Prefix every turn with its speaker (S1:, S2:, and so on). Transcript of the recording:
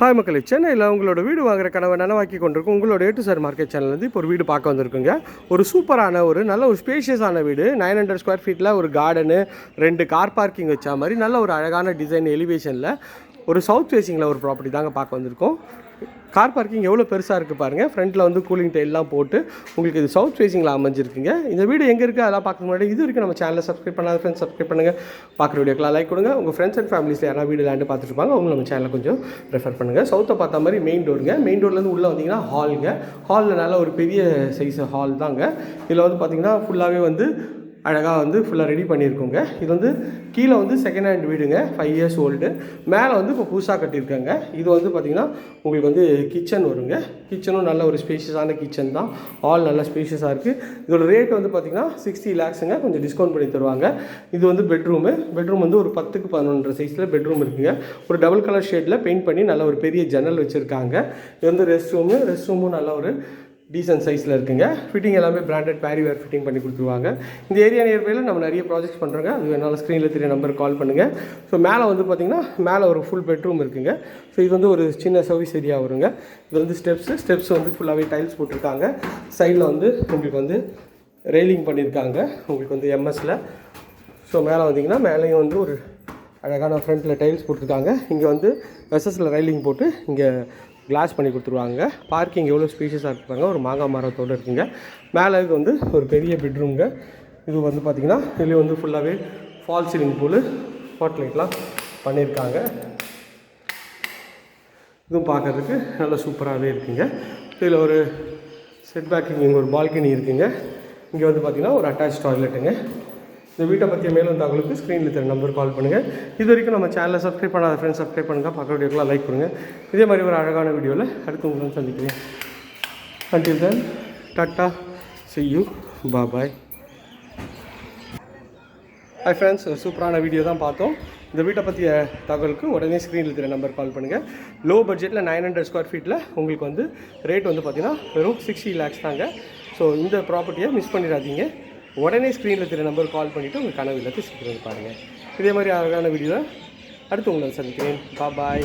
S1: Hi மக்களே. சென்னையில் உங்களோட வீடு வாங்குற கனவை நனவாக்கி கொண்டிருக்கும் உங்களோட எட்டு சார் மார்க்கெட் சேனல்லேருந்து இப்போ ஒரு வீடு பார்க்க வந்திருக்குங்க. ஒரு சூப்பரான ஒரு நல்ல ஒரு ஸ்பேஷியஸான வீடு. நைன் ஹண்ட்ரட் ஸ்கொயர் ஃபீட்டில் ஒரு கார்டனு ரெண்டு கார் பார்க்கிங் வச்சா மாதிரி நல்ல ஒரு அழகான டிசைன் எலிவேஷனில் ஒரு சவுத் ஃபேஸிங்கில் ஒரு ப்ராப்பர்ட்டி தாங்க பார்க்க வந்திருக்கோம். கார் பார்க்கிங் எவ்வளோ பெருசாக இருக்குது பாருங்கள் ஃப்ரண்ட்டில் வந்து கூலிங் டைல்லாம் போட்டு உங்களுக்கு இது சவுத் ஃபேஸிங்கில் அமைஞ்சிருக்குங்க. இந்த வீடு எங்கே இருக்குது அதெல்லாம் பார்க்க முன்னாடி இது வரைக்கும் நம்ம சேனலை சப்ஸ்கிரைப் பண்ணாத ஃப்ரெண்ட்ஸ் சப்ஸ்கிரைப் பண்ணுங்கள் பார்க்குற வீடியோக்கெலாம் லைக் கொடுங்க. உங்கள் ஃப்ரெண்ட்ஸ் அண்ட் ஃபேமிலிஸில் யாராவது வீடு லேண்டு பார்த்துருப்பாங்க அவங்க நம்ம சேனலை கொஞ்சம் ரெஃபர் பண்ணுங்கள் சவுத்தை பார்த்த மாதிரி மெயின் டோருங்க மெயின் டோர்லேருந்து உள்ளே வந்தீங்கன்னா ஹாலுங்க ஹாலில் நல்ல ஒரு பெரிய சைஸ் ஹால் தாங்க. இதில் வந்து பார்த்தீங்கன்னா ஃபுல்லாகவே வந்து அழகாக வந்து ஃபுல்லாக ரெடி பண்ணியிருக்கோங்க. இது வந்து கீழே வந்து செகண்ட் ஹேண்ட் வீடுங்க ஃபைவ் இயர்ஸ் ஓல்டு மேலே வந்து இப்போ புதுசாக கட்டியிருக்காங்க. இது வந்து பார்த்திங்கன்னா உங்களுக்கு வந்து கிச்சன் வருங்க. கிச்சனும் நல்ல ஒரு ஸ்பேஷியஸான கிச்சன் தான். ஆல் நல்ல ஸ்பேஷியஸாக இருக்குது இதோட ரேட் வந்து பார்த்திங்கன்னா சிக்ஸ்டி லேக்ஸுங்க கொஞ்சம் டிஸ்கவுண்ட் பண்ணி தருவாங்க. இது வந்து பெட்ரூமு பெட்ரூம் வந்து ஒரு பத்துக்கு பதினொன்றரை சைஸில் பெட்ரூம் இருக்குங்க. ஒரு டபுள் கலர் ஷேடில் பெயிண்ட் பண்ணி நல்ல ஒரு பெரிய ஜன்னல் வச்சுருக்காங்க. இது வந்து ரெஸ்ட் ரூமு ரெஸ்ட் ரூமும் நல்ல ஒரு டீசன்ட் சைஸில் இருக்குங்க. ஃபிட்டிங் எல்லாமே பிராண்டட் பேரிவேர் ஃபிட்டிங் பண்ணி கொடுத்துருவாங்க. இந்த ஏரியா நியர்பையில் நம்ம நிறைய ப்ராஜெக்ட்ஸ் பண்ணுறோங்க அது வேணாலும் ஸ்க்ரீனில் தெரிய நம்பர் கால் பண்ணுங்கள் ஸோ மேலே வந்து பார்த்திங்கன்னா மேலே ஒரு ஃபுல் பெட்ரூம் இருக்குங்க. ஸோ இது வந்து ஒரு சின்ன சர்வீஸ் ஏரியா வருங்க. இது வந்து ஸ்டெப்ஸு ஸ்டெப்ஸ் வந்து ஃபுல்லாகவே டைல்ஸ் போட்டிருக்காங்க. சைடில் வந்து உங்களுக்கு வந்து ரெயிலிங் பண்ணியிருக்காங்க உங்களுக்கு வந்து எம்எஸ்சில் ஸோ மேலே வந்தீங்கன்னா மேலேயும் வந்து ஒரு அழகான ஃப்ரண்ட்டில் டைல்ஸ் போட்டிருக்காங்க. இங்கே வந்து எஸ்எஸ்சில் ரைலிங் போட்டு இங்கே கிளாஸ் பண்ணி கொடுத்துருவாங்க. பார்க்கிங் எவ்வளோ ஸ்பீஷியஸாக இருப்பாங்க ஒரு மாங்காய் மரத்தோடு இருக்குங்க. மேலே இது வந்து ஒரு பெரிய பெட்ரூம்ங்க இது வந்து பார்த்திங்கன்னா இதுலேயும் வந்து ஃபுல்லாகவே ஃபால் சீலிங் பூல் ஸ்பாட் லைட்லாம் பண்ணியிருக்காங்க. இதுவும் பார்க்குறதுக்கு நல்லா சூப்பராகவே இருக்குங்க. இதில் ஒரு செட் பேக்கிங் இங்கே ஒரு பால்கனி இருக்குங்க. இங்கே வந்து பார்த்திங்கன்னா ஒரு அட்டாச் டாய்லெட்டுங்க இந்த வீட்டை பற்றிய மேலும் தகவலுக்கு ஸ்க்ரீனில் தெரிய நம்பர் கால் பண்ணுங்கள் இது வரைக்கும் நம்ம சேனலை சப்ஸ்கிரைப் பண்ணாத ஃப்ரெண்ட்ஸ் சப்ஸ்கிரைப் பண்ணுங்கள் பக்க வீடியோக்கெலாம் லைக் கொடுங்க. இதே மாதிரி ஒரு அழகான வீடியோவில் அடுத்து உங்களை சந்திக்கிறேன். அண்டில் தென் டாட்டா செய்யூ பா பாய் ஹாய் ஃப்ரெண்ட்ஸ் சூப்பரான வீடியோ தான் பார்த்தோம். இந்த வீட்டை பற்றிய தகவலுக்கு உடனே ஸ்க்ரீனில் தெரிய நம்பர் கால் பண்ணுங்கள் லோ பட்ஜெட்டில் நைன் ஹண்ட்ரட் ஸ்கொயர் ஃபீட்டில் உங்களுக்கு வந்து ரேட் வந்து பார்த்திங்கன்னா வெறும் சிக்ஸ்டி லேக்ஸ் தாங்க. ஸோ இந்த ப்ராப்பர்ட்டியை மிஸ் பண்ணிடாதீங்க. உடனே ஸ்க்ரீனில் தெரிய நம்பர் கால் பண்ணிவிட்டு உங்கள் கனவு இல்லத்தை சீக்கிரம் பாருங்கள் இதே மாதிரி அழகான வீடியோ அடுத்து உங்களை சந்திக்கிறேன். பாய்